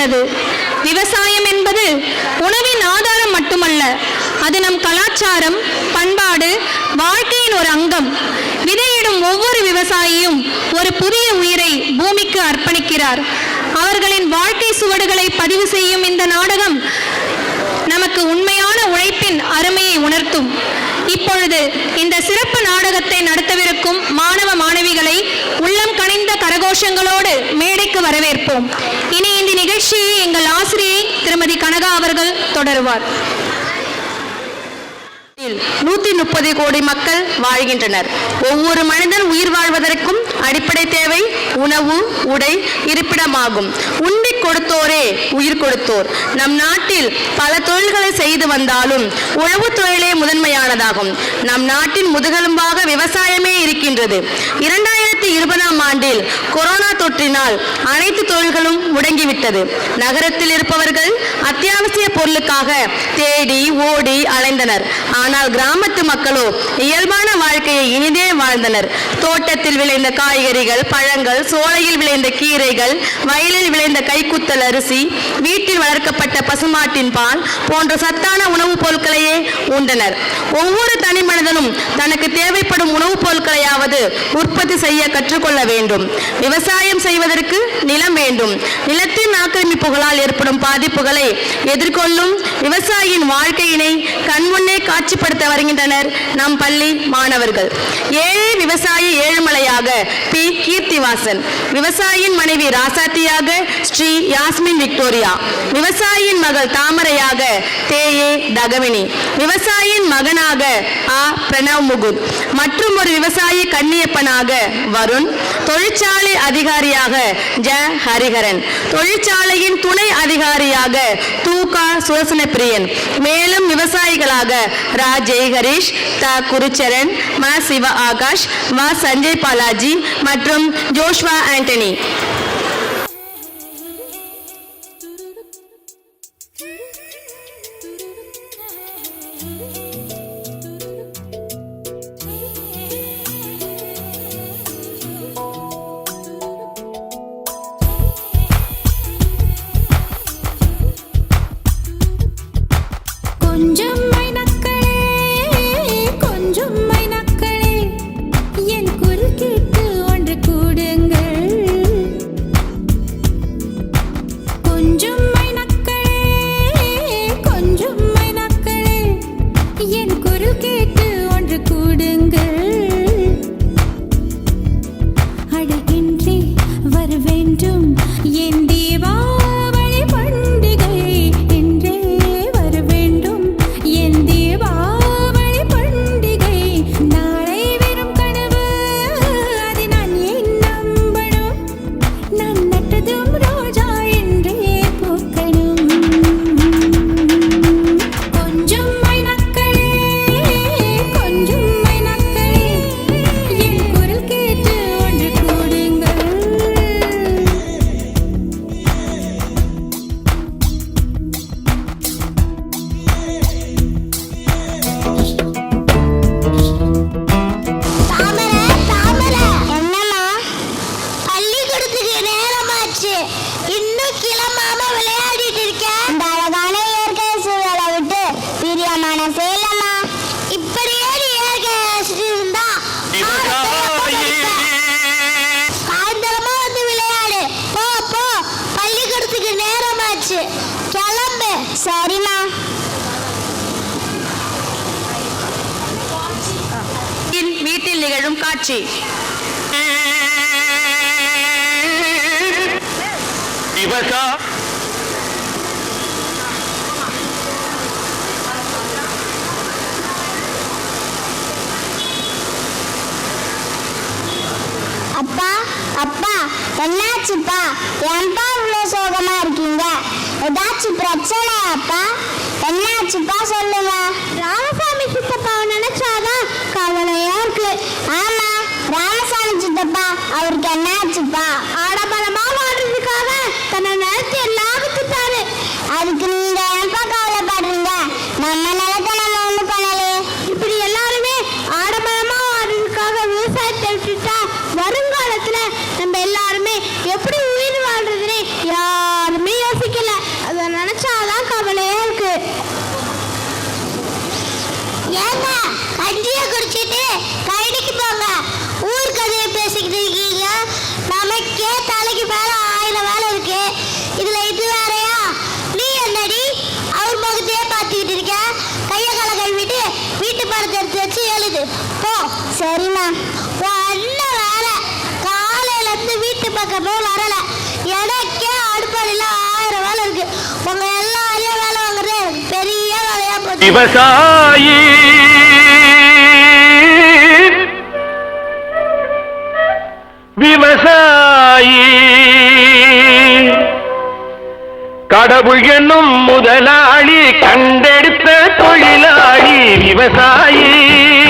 உள்ளது. விவசாயம் என்பது உணவின் ஆதாரம் மட்டுமல்ல அது நம் கலாச்சாரம் பண்பாடு வாழ்க்கையின் ஒரு அங்கம். விதையிடும் ஒவ்வொரு விவசாயியும் ஒரு புதிய உயிரை பூமிக்கு அர்ப்பணிக்கிறார். அவர்களின் வாழ்க்கை சுவடுகளை பதிவு செய்யும் இந்த நாடகம் நமக்கு உண்மையான உழைப்பின் அருமையை உணர்த்தும். இப்பொழுது இந்த சிறப்பு நாடகத்தை நடத்தவிருக்கும் மாணவ மாணவிகளை உள்ளம் மேடைக்கு வரவேற்போம். இனி இந்த நிகழ்ச்சியை எங்கள் ஆசிரியை திருமதி கனகா அவர்கள் தொடருவார். நூத்தி முப்பது கோடி மக்கள் வாழ்கின்றனர். ஒவ்வொரு மனிதன் உயிர் வாழ்வதற்கும் அடிப்படை தேவை உணவு உடை இருப்பிடமாகும். உண்டி கொடுத்தோரே உயிர் கொடுத்தோர். நம் நாட்டில் பல தொழில்களை செய்து வந்தாலும் உழவு தொழிலே முதன்மையானதாகும். நம் நாட்டின் முதுகெலும்பாக விவசாயமே இருக்கின்றது. இரண்டாயிரம் இருபதாம் ஆண்டில் கொரோனா தொற்றினால் அனைத்து தொழில்களும் முடங்கிவிட்டது. நகரத்தில் இருப்பவர்கள் அத்தியாவசிய பொருளுக்காக தேடி ஓடி அலைந்தனர். ஆனால் கிராமத்து மக்களோ இயல்பான வாழ்க்கையை இனிதே வாழ்ந்தனர். தோட்டத்தில் விளைந்த காய்கறிகள் பழங்கள் சோலையில் விளைந்த கீரைகள் வயலில் விளைந்த கைக்குத்தல் அரிசி வீட்டில் வளர்க்கப்பட்ட பசுமாட்டின் பால் போன்ற சத்தான உணவுப் பொருட்களையே உண்டனர் ஒவ்வொரு தனி மனிதனும் தனக்கு தேவைப்படும் உணவுப் பொருட்களையாவது உற்பத்தி செய்ய கற்றுக்கொள்ள வேண்டும். விவசாயம் செய்வதற்கு நிலம் வேண்டும். நிலத்தின் ஆக்கிரமிப்புகளால் ஏற்படும் பாதிப்புகளை எதிர்கொள்ளும் விவசாயியின் வாழ்க்கையினை கண்முன்னே காட்சிப்படுத்த வருகின்றனர் நம் பள்ளி மாணவர்கள். ஏழை விவசாயி ஏழுமலையாக பி. கீர்த்திவாசன் விவசாயியின் மனைவி ராசாத்தியாக ஸ்ரீ யாஸ்மின் விக்டோரியா விவசாயியின் மகள் தாமரையாக தேயே தகவினி விவசாயியின் மகனாக ஆ பிரணவ் முகுத் மற்றும் ஒரு விவசாயி கன்னியப்பனாக வருண். தொழிற்சாலை அதிகாரியாக ஜ. ஹரிஹரன். தொழிற்சாலையின் துணை அதிகாரியாக தூகா சுரசன பிரியன் மேலும் விவசாயிகளாக ரா. ஜெய்ஹரிஷ் த. குருச்சரன் ம. சிவ. ஆகாஷ் வ. சஞ்சய் பாலாஜி மற்றும் ஜோஷ்வா ஆண்டனி. இன்னும் கிளம்பாம விளையாடிட்டு இருக்க இந்த அழகான இயற்கை சூழலை விட்டு பிரியமான சேலம்மா இப்படியே நீ இயற்கை ரசிச்சுட்டு இருந்தா சாயந்தரமா வந்து விளையாடு. போ போ. பள்ளிக்கூடத்துக்கு நேரமாச்சு. கிளம்பு. சரிம்மா. வீட்டில் நிகழும் காட்சி. விவசா அப்பா அப்பா என்னாச்சுப்பா? ஏன்பா இவ்வளோ சோகமா இருக்கீங்க? ஏதாச்சும் பிரச்சனை அப்பா? என்னாச்சுப்பா சொல்லுங்க? ராமசாமி சித்தப்பாவை நினைச்சாதான் கவலையா இருக்கு. ஆமா ராமசாமி சித்தப்பா அவருக்கு என்னாச்சுப்பா? ஆடம்பரமா வாழ்றதுக்காக தன்னை நினைச்சு லாபத்துட்டாரு அதுக்கு சரிம்மா. உன் அண்ணன் வேலை காலையில இருந்து வீட்டு பக்கமே வரல. எனக்கே அடுப்படியில் ஆயிரம் வேலை இருக்கு. உங்க எல்லாரையும் வேலை வாங்குறது எனக்கு பெரிய வேலையா போச்சு. விவசாயி விவசாயி. கடவுள் என்னும் முதலாளி கண்டெடுத்த தொழிலாளி விவசாயி.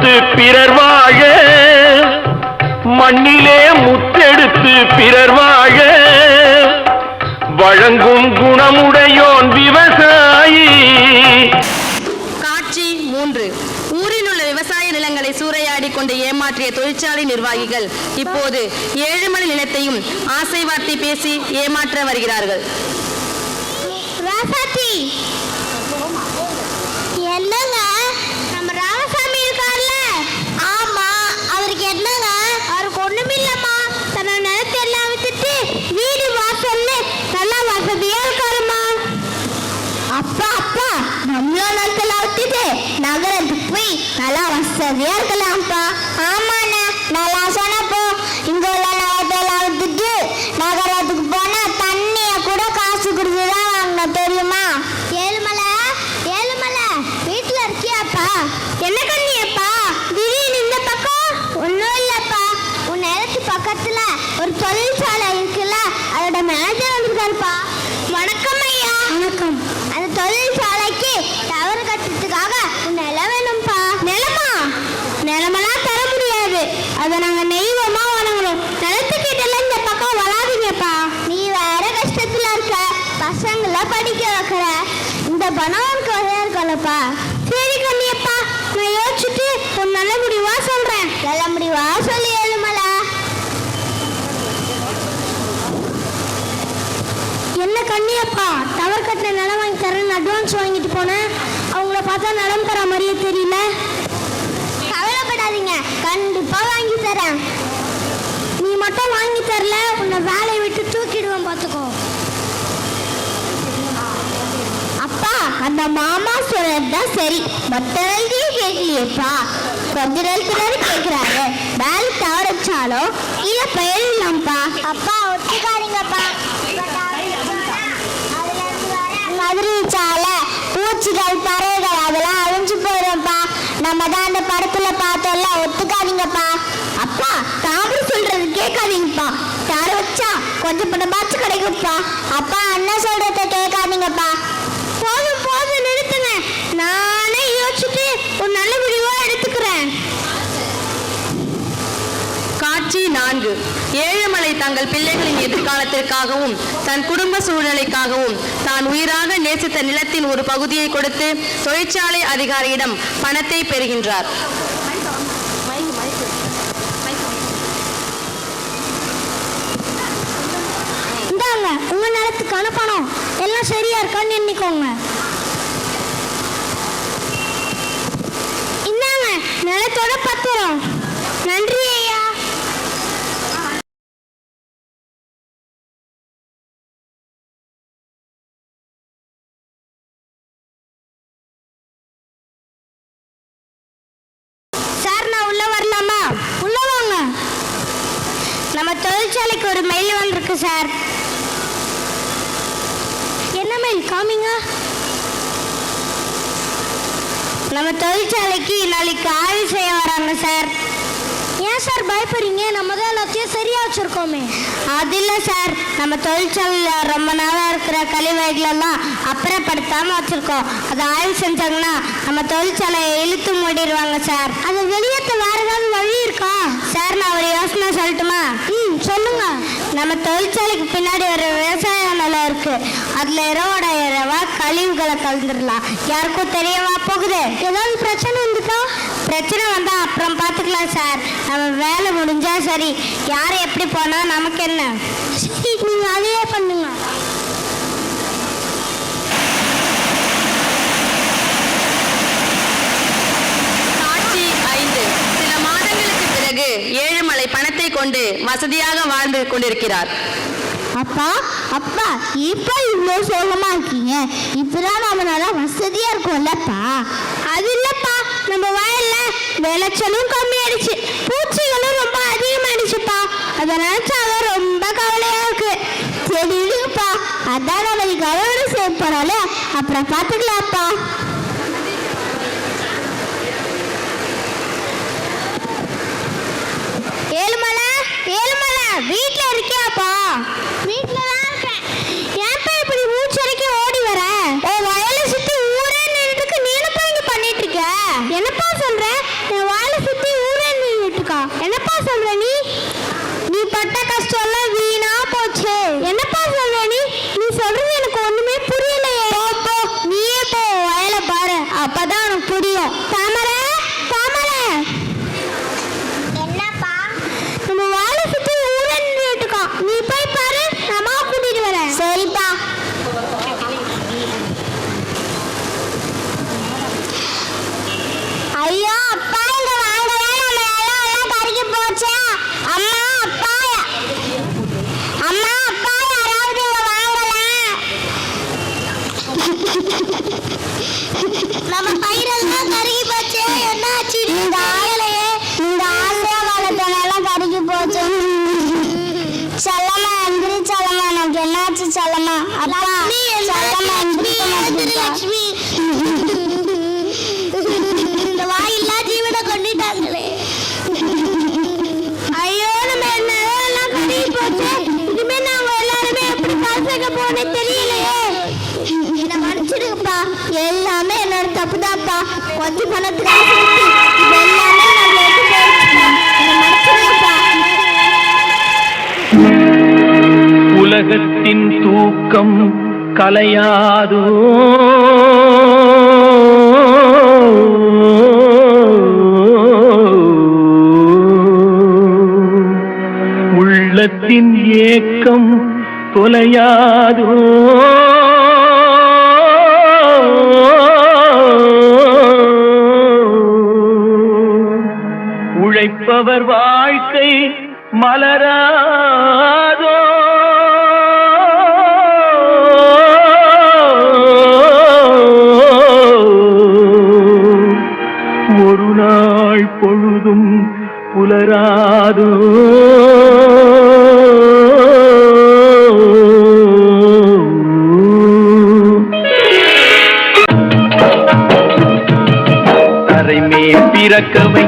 முத்தெடுத்து பிறர் வாழ மண்ணிலே முத்தெடுத்து பிறர் வாழ வழங்கும் குணமுடையோன் விவசாயி. காட்சி மூன்று. ஊரில் உள்ள விவசாய நிலங்களை சூறையாடி கொண்டு ஏமாற்றிய தொழிற்சாலை நிர்வாகிகள் இப்போது ஏழு மணி நிலத்தையும் ஆசை வார்த்தை பேசி ஏமாற்ற வருகிறார்கள். என்னங்க நம்ம ராமசாமி இருக்கார்ல ஆமா அவருக்கு என்னங்க அவருக்கு ஒண்ணுமில்லம்மா தன்னோட நிலத்தை எல்லாம் வித்துட்டு வீடு வாசல்ல நல்லா வசதியா இருக்காருமா அப்பா அப்பா நம்மளோட நிலத்துல விட்டுட்டு நகரத்துக்கு போய் நல்லா வசதியா இருக்கலாம்ப்பா ஆமாண்ணா நல்லா சொன்னப்போ இங்க உள்ள நிலத்தெல்லாம் விட்டுட்டு நகரத்துக்கு போனா தண்ணிய கூட காசு கொடுத்துதான் வாங்கணும் தெரியுமா ஏழுமலை ஏழுமலை வீட்டுல இருக்கியாப்பா என்ன கண்ணியப்பா திடீர்னு இந்த பக்கம் ஒன்றும் இல்லப்பா உன் நிலத்து பக்கத்துல ஒரு தொழிற்சாலை இருக்குல்ல அதோட மேனேஜர் வந்திருக்காருப்பா வணக்கம் ஐயா வணக்கம் அந்த தொழிற்சாலைக்கு டவர் கட்டுறதுக்காக உன் நிலம் வேணும்ப்பா நிலமா நிலமெல்லாம் தர முடியாது அதை நாங்க நெய்வமா வணங்குறோம் நிலத்துக்கிட்ட இந்த பக்கம் வராதீங்கப்பா நீ வேற கஷ்டத்துல இருக்க பசங்களை படிக்க வைக்கிற இந்த பணம் உனக்கு வரையா சரி கண்ணியப்பா நான் யோசிச்சுட்டு ஒரு நல்ல முடிவா சொல்றேன். நல்ல முடிவா சொல்லி எழுமலா என்ன கண்ணியப்பா டவர் கட்டின நிலம் வாங்கி தரேன்னு அட்வான்ஸ் வாங்கிட்டு போனேன். அவங்கள பார்த்தா நிலம் தர மாதிரியே தெரியல. கவலைப்படாதீங்க கண்டிப்பா வாங்கி தரேன். நீ மட்டும் வாங்கி தரல உன்னை வேலையை விட்டு தூக்கிடுவேன் பார்த்துக்கோ அப்பா அந்த மாமா சொல்றதுதான் சரி. மொத்த நேரத்தையும் கேட்கலையேப்பா. கொஞ்ச நேரத்துல கேட்கிறாரு. வேலை தவறிச்சாலும் கீழே போயிடலாம்ப்பா. அப்பா ஒத்துக்காதீங்கப்பா. மதுரை சாலை பூச்சிகள் பறவைகள் அதெல்லாம் அழிஞ்சு போயிடும்ப்பா. நம்ம தான் அந்த படத்துல பார்த்தோம்ல ஒத்துக்காதீங்கப்பா. அப்பா தாமரை சொல்றது கேட்காதீங்கப்பா. தர வச்சா கொஞ்சம் பணமாச்சும் கிடைக்கும்ப்பா. அப்பா அண்ணன் சொல்றத கேட்காதீங்கப்பா. நானே யோசிச்சுட்டு ஒரு நல்ல முடிவா எடுத்துக்கிறேன். காட்சி நான்கு. ஏழுமலை தங்கள் பிள்ளைகளின் எதிர்காலத்திற்காகவும் தன் குடும்ப சூழ்நிலைக்காகவும் தான் உயிராக நேசித்த நிலத்தின் ஒரு பகுதியை கொடுத்து தொழிற்சாலை அதிகாரியிடம் பணத்தை பெறுகின்றார். உங்க நிலத்துக்கான பணம். எல்லாம் சரியா இருக்கான்னு எண்ணிக்கோங்க. நிலத்தோட பத்திரம் நன்றி ஐயா. சார் நான் உள்ள வரலாமா? உள்ள வாங்க. நம்ம தொழிற்சாலைக்கு ஒரு மெயில் வந்திருக்கு சார். என்ன மெயில் காமிங்க நம்ம தொழிற்சாலைக்கு நாளைக்கு ஆய்வு செய்ய வராங்க சார் ஏன் சார் பயப்படுறீங்க? நம்ம தான் எல்லாத்தையும் சரியா வச்சிருக்கோமே. அது இல்லை சார் நம்ம தொழிற்சாலையில் ரொம்ப நாளாக இருக்கிற கழிவுகளெல்லாம் அப்புறப்படுத்தாமல் வச்சிருக்கோம். அதை ஆய்வு செஞ்சாங்கன்னா நம்ம தொழிற்சாலையை இழுத்து மூடிடுவாங்க சார் அதை வெளியேற்ற வேற ஏதாவது வழி இருக்கா? சார் நான் ஒரு யோசனை சொல்லட்டுமா? ம் சொல்லுங்க. நம்ம தொழிற்சாலைக்கு பின்னாடி ஒரு விவசாய நிலம் இருக்கு. அதுல இரவோட இரவா கழிவுகளை கலந்துடலாம். யாருக்கும் தெரியவா போகுது? ஏதாவது பிரச்சனை வந்துட்டா? பிரச்சனை வந்தா அப்புறம் பார்த்துக்கலாம் சார். நம்ம வேலை முடிஞ்சா சரி. யார் எப்படி போனா நமக்கு என்ன? நீங்க அதையே பண்ணுங்க காட்சி ஐந்து சில மாதங்களுக்கு பிறகு ஏழுமலை பணத்தை கொண்டு வசதியாக வாழ்ந்து கொண்டிருக்கிறார். அப்பா அப்பா இப்போ இவ்வளோ சோகமா இருக்கீங்க. இப்பதான் நல்லா வசதியா இருக்கோம்லப்பா அது இல்லப்பா நம்ம வயல்ல விளைச்சலும் கம்மியாயிடுச்சு. பூச்சிகளும் ரொம்ப அதிகமாயிடுச்சுப்பா. அதை நினைச்சாதான் ரொம்ப கவலையா இருக்கு. சரி அதான் நம்ம கவலை செய்ய போறால அப்புறம் பார்த்துக்கலாம்ப்பா ஏழுமலை ஏழுமலை வீட்ல இருக்கியாப்பா வீட்ல தான் இருக்கேன் ஏன்ப்பா இப்படி மூச்சரிக்க ஓடி வர ஓ வயலை சுத்தி ஊரே நின்றுட்டு நீனப்பா இங்க பண்ணிட்டு இருக்க என்னப்பா சொல்ற என் வயலை சுத்தி ஊரே நின்றுட்டு இருக்கா என்னப்பா சொல்ற நீ நீ பட்ட கஷ்டம் எல்லாம் வீணா போச்சு என்னப்பா சொல்ற நீ நீ சொல்றது எனக்கு ஒண்ணுமே புரியலையே போ போ நீயே போ வயலை பாரு அப்பதான் உனக்கு புரியும் தாமரை தாமரை என்னப்பா நம்ம வாழை சுத்தி ஊரே நின்றுட்டுக்கான் நீ போய் பாரு நம்ம கூட்டிட்டு வரேன் சரிப்பா ஐயோ அப்பா இங்க வாங்கல நம்ம எல்லாம் எல்லாம் கருகி போச்சு அம்மா அப்பா அம்மா அப்பா யாராவது இங்க வாங்கல நம்ம பயிரெல்லாம் கருகி போச்சு என்னாச்சு இந்த ஆகலையே இந்த ஆந்திரா காலத்தினால கருகி போச்சு செல்லம்மா எந்திரி செல்லம்மா எனக்கு என்னாச்சு செல்லம்மா அப்பா செல்லம்மா எந்திரி லட்சுமி இந்த வாயில்லா ஜீவனை கொண்டுட்டாங்களே ஐயோ நம்ம என்ன எல்லாம் கருகி போச்சு இனிமே நாங்க எல்லாருமே எப்படி காசுக்க போனே தெரியலையே என்ன மன்னிச்சிடுங்கப்பா எல்லாமே என்னோட வட்டி பணத்துக்காக பணத்துக்கு இது எல்லாமே உலகத்தின் தூக்கம் கலையாதோ. உள்ளத்தின் ஏக்கம் தொலையாதோ. மலராதோ. ஒரு நாள் பொழுதும் புலராதோ. பிறக்கவை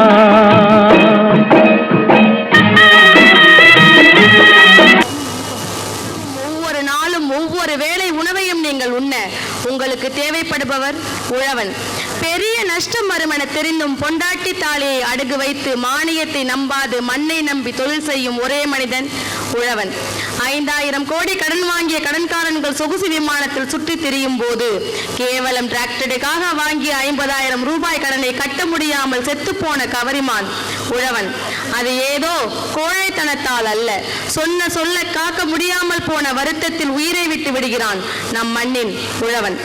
உழவன் பெரிய நஷ்டம் வரும் என தெரிந்தும் பொண்டாட்டி தாலியை அடகு வைத்து மானியத்தை நம்பாது மண்ணை நம்பி தொழில் செய்யும் ஒரே மனிதன் உழவன். ஐந்தாயிரம் கோடி கடன் வாங்கிய கடன்காரன்கள் சொகுசு விமானத்தில் சுற்றி திரியும் போது கேவலம் டிராக்டருக்காக வாங்கிய ஐம்பதாயிரம் ரூபாய் கடனை கட்ட முடியாமல் செத்துப்போன கவரிமான் உழவன். அது ஏதோ கோழைத்தனத்தால் அல்ல. சொன்ன சொல்ல காக்க முடியாமல் போன வருத்தத்தில் உயிரை விட்டு விடுகிறான் நம் மண்ணின் உழவன்.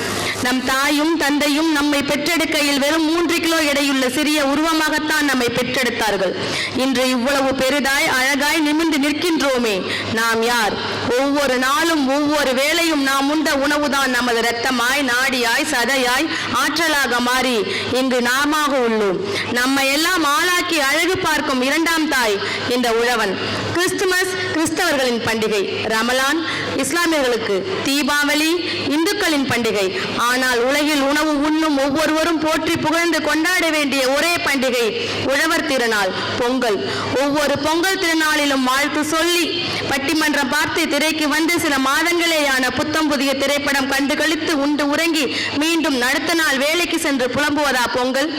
நம் தாயும் தந்தையும் நம்மை பெற்றெடுக்கையில் வெறும் மூன்று கிலோ எடையுள்ள சிறிய உருவமாகத்தான் நம்மை பெற்றெடுத்தார்கள். இன்று இவ்வளவு பெரிதாய் அழகாய் நிமிர்ந்து நிற்கின்றோமே. நாம் யார்? ஒவ்வொரு நாளும் ஒவ்வொரு வேளையும் நாம் உண்ட உணவுதான் நமது இரத்தமாய் நாடியாய் சதையாய் ஆற்றலாக மாறி இங்கு நாமாக உள்ளோம். நம்மை எல்லாம் ஆளாக்கி அழகு பார்க்கும் இரண்டாம் தாய் இந்த உழவன். கிறிஸ்துமஸ் கிறிஸ்தவர்களின் பண்டிகை ரமலான் இஸ்லாமியர்களுக்கு தீபாவளி இந்துக்களின் பண்டிகை. ஆனால் உலகில் உணவு உண்ணும் ஒவ்வொருவரும் போற்றி புகழ்ந்து கொண்டாட வேண்டிய ஒரே பண்டிகை உழவர் திருநாள் பொங்கல். ஒவ்வொரு பொங்கல் திருநாளிலும் வாழ்த்து சொல்லி பட்டிமன்றம் பார்த்து திரைக்கு வந்து சில மாதங்களேயான புத்தம் புதிய திரைப்படம் கண்டு கழித்து உண்டு உறங்கி மீண்டும் அடுத்த நாள் வேலைக்கு சென்று புலம்புவதா பொங்கல்?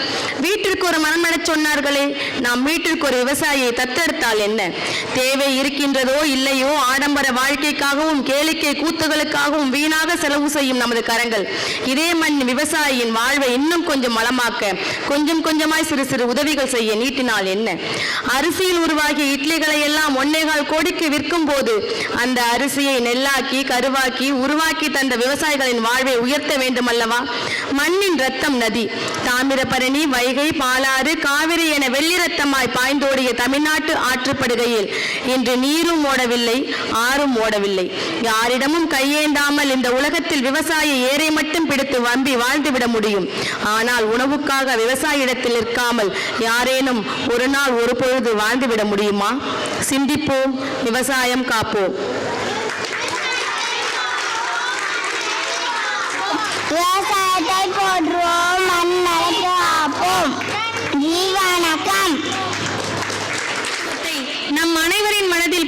வீட்டிற்கு ஒரு மனமெடச் சொன்னார்களே நாம் வீட்டிற்கு ஒரு விவசாயியை தத்தெடுத்தால் என்ன? தேவை இருக்கின்றது இருக்கிறதோ இல்லையோ ஆடம்பர வாழ்க்கைக்காகவும் கேளிக்கை கூத்துகளுக்காகவும் வீணாக செலவு செய்யும் நமது கரங்கள். இதே மண் விவசாயியின் வாழ்வை இன்னும் கொஞ்சம் வளமாக்க கொஞ்சம் கொஞ்சமாய் சிறு சிறு உதவிகள் செய்ய நீட்டினால் என்ன? அரிசியில் உருவாகிய இட்லிகளை எல்லாம் ஒன்னேகால் கோடிக்கு விற்கும் போது அந்த அரிசியை நெல்லாக்கி கருவாக்கி உருவாக்கி தந்த விவசாயிகளின் வாழ்வை உயர்த்த வேண்டும் அல்லவா மண்ணின் ரத்தம் நதி தாமிரபரணி வைகை பாலாறு காவிரி என வெள்ளி ரத்தமாய் பாய்ந்தோடிய தமிழ்நாட்டு ஆற்றுப்படுகையில் இன்று நீரும் ஓடவில்லை ஆறும் ஓடவில்லை. யாரிடமும் கையேந்தாமல் இந்த உலகத்தில் விவசாய ஏரை மட்டும் பிடித்து வம்பி வாழ்ந்துவிட முடியும். ஆனால் உணவுக்காக விவசாயிடத்தில் நிற்காமல் யாரேனும் ஒரு நாள் ஒரு பொழுது வாழ்ந்துவிட முடியுமா? சிந்திப்போம் விவசாயம் காப்போம். Yes.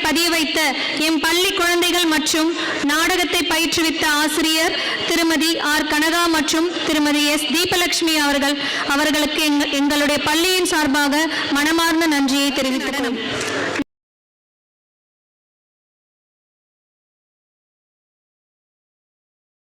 பதிய வைத்த எம் பள்ளி குழந்தைகள் மற்றும் நாடகத்தை பயிற்றுவித்த ஆசிரியர் திருமதி ஆர். கனகா மற்றும் திருமதி எஸ். தீபலட்சுமி அவர்கள் அவர்களுக்கு எங்களுடைய பள்ளியின் சார்பாக மனமார்ந்த நன்றியை தெரிவித்துக்கிறோம்